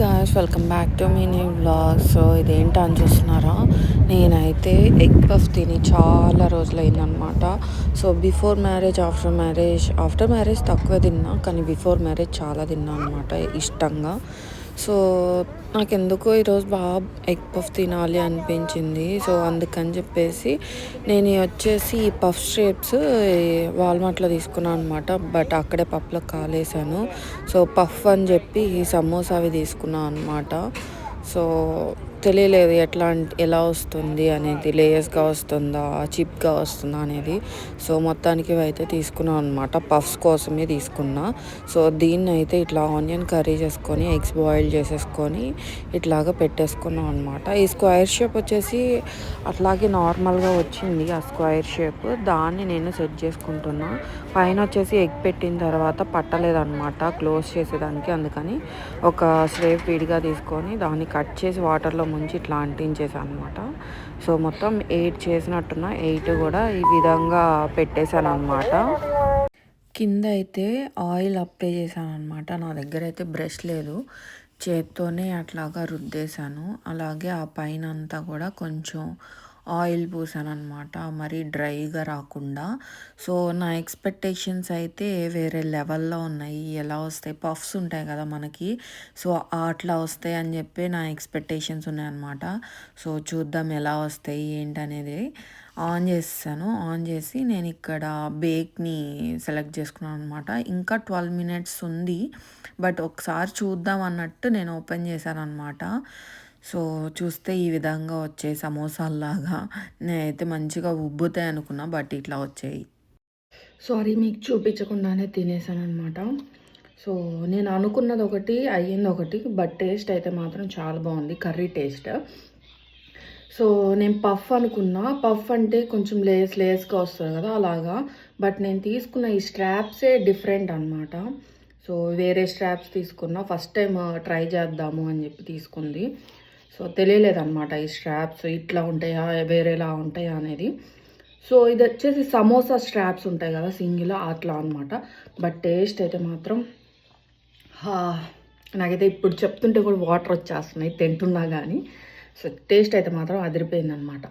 Guys welcome back to మీ new blog so ఇదేంటి అని చూస్తున్నారా? నేనైతే ఎగ్ పఫ్ తిని చాలా రోజులైందనమాట so before marriage after marriage after marriage తక్కువ తిన్నా కానీ బిఫోర్ మ్యారేజ్ చాలా తిన్నా అనమాట ఇష్టంగా. సో నాకు ఎందుకో ఈరోజు బాగా ఎగ్ పఫ్ తినాలి అనిపించింది. సో అందుకని చెప్పేసి నేను వచ్చేసి ఈ పఫ్ షేప్స్ వాల్మార్ట్లో తీసుకున్నాను అనమాట బట్ అక్కడే పఫ్లో కాలేసాను సో పఫ్ అని చెప్పి ఈ సమోసా అవి తీసుకున్నాను అనమాట సో తెలియలేదు ఎట్లా అంటే ఎలా వస్తుంది అనేది లేయర్స్గా వస్తుందా చిప్గా వస్తుందా అనేది. సో మొత్తానికి అయితే తీసుకున్నాను అనమాట పఫ్స్ కోసమే తీసుకున్నా. సో దీన్ని అయితే ఇట్లా ఆనియన్ కర్రీ చేసుకొని ఎగ్స్ బాయిల్ చేసేసుకొని ఇట్లాగా పెట్టేసుకున్నాం అనమాట ఈ స్క్వైర్ షేప్ వచ్చేసి అట్లాగే నార్మల్గా వచ్చింది ఆ స్క్వైర్ షేప్. దాన్ని నేను సెట్ చేసుకుంటున్నా. పైన వచ్చేసి ఎగ్ పెట్టిన తర్వాత పట్టలేదన్నమాట. క్లోజ్ చేసేదానికి అందుకని ఒక స్లేవ్ విడిగా తీసుకొని దాన్ని కట్ చేసి వాటర్లో ముంచి ఇట్లా అంటించేసాను అనమాట సో మొత్తం ఎయిట్ చేసినట్టున్న ఎయిట్ కూడా ఈ విధంగా పెట్టేశాను అనమాట కింద అయితే ఆయిల్ అప్లై చేశాను అనమాట నా దగ్గర అయితే బ్రష్ లేదు. చేత్తోనే అట్లాగా రుద్దేశాను. అలాగే ఆ పైన అంతా కూడా కొంచెం ఆయిల్ పూసాను అనమాట మరీ డ్రైగా రాకుండా. సో నా ఎక్స్పెక్టేషన్స్ అయితే వేరే లెవెల్లో ఉన్నాయి. ఎలా వస్తాయి? పఫ్స్ ఉంటాయి కదా మనకి. సో అట్లా వస్తాయి అని చెప్పి నా ఎక్స్పెక్టేషన్స్ ఉన్నాయన్నమాట. సో చూద్దాం ఎలా వస్తాయి ఏంటనేది ఆన్ చేస్తాను ఆన్ చేసి నేను ఇక్కడ బేక్ని సెలెక్ట్ చేసుకున్నాను అనమాట ఇంకా ట్వెల్వ్ మినిట్స్ ఉంది. బట్ ఒకసారి చూద్దాం అన్నట్టు నేను ఓపెన్ చేశాను అనమాట సో చూస్తే ఈ విధంగా వచ్చాయి సమోసాల్లాగా నేనైతే మంచిగా ఉబ్బుతాయి అనుకున్నా బట్ ఇట్లా వచ్చాయి. సారీ మీకు చూపించకుండానే తినేసాను అనమాట సో నేను అనుకున్నది ఒకటి అయ్యింది ఒకటి బట్ టేస్ట్ అయితే మాత్రం చాలా బాగుంది కర్రీ టేస్ట్. సో నేను పఫ్ అనుకున్నా. పఫ్ అంటే కొంచెం లేస్ లేస్గా వస్తుంది కదా అలాగా. బట్ నేను తీసుకున్న ఈ స్ట్రాప్సే డిఫరెంట్ అనమాట సో వేరే స్ట్రాప్స్ తీసుకున్నా. ఫస్ట్ టైం ట్రై చేద్దాము అని చెప్పి తీసుకుంది. సో తెలియలేదన్నమాట ఈ స్ట్రాప్స్ ఇట్లా ఉంటాయా వేరేలా ఉంటాయా అనేది. సో ఇది వచ్చేసి సమోసా స్ట్రాప్స్ ఉంటాయి కదా సింగిల్ అట్లా అనమాట బట్ టేస్ట్ అయితే మాత్రం నాకైతే ఇప్పుడు చెప్తుంటే కూడా వాటర్ వచ్చేస్తున్నాయి తింటున్నా కానీ సో టేస్ట్ అయితే మాత్రం అదిరిపోయింది అనమాట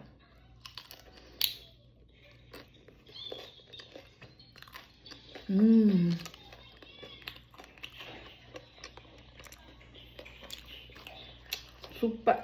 சூப்பர்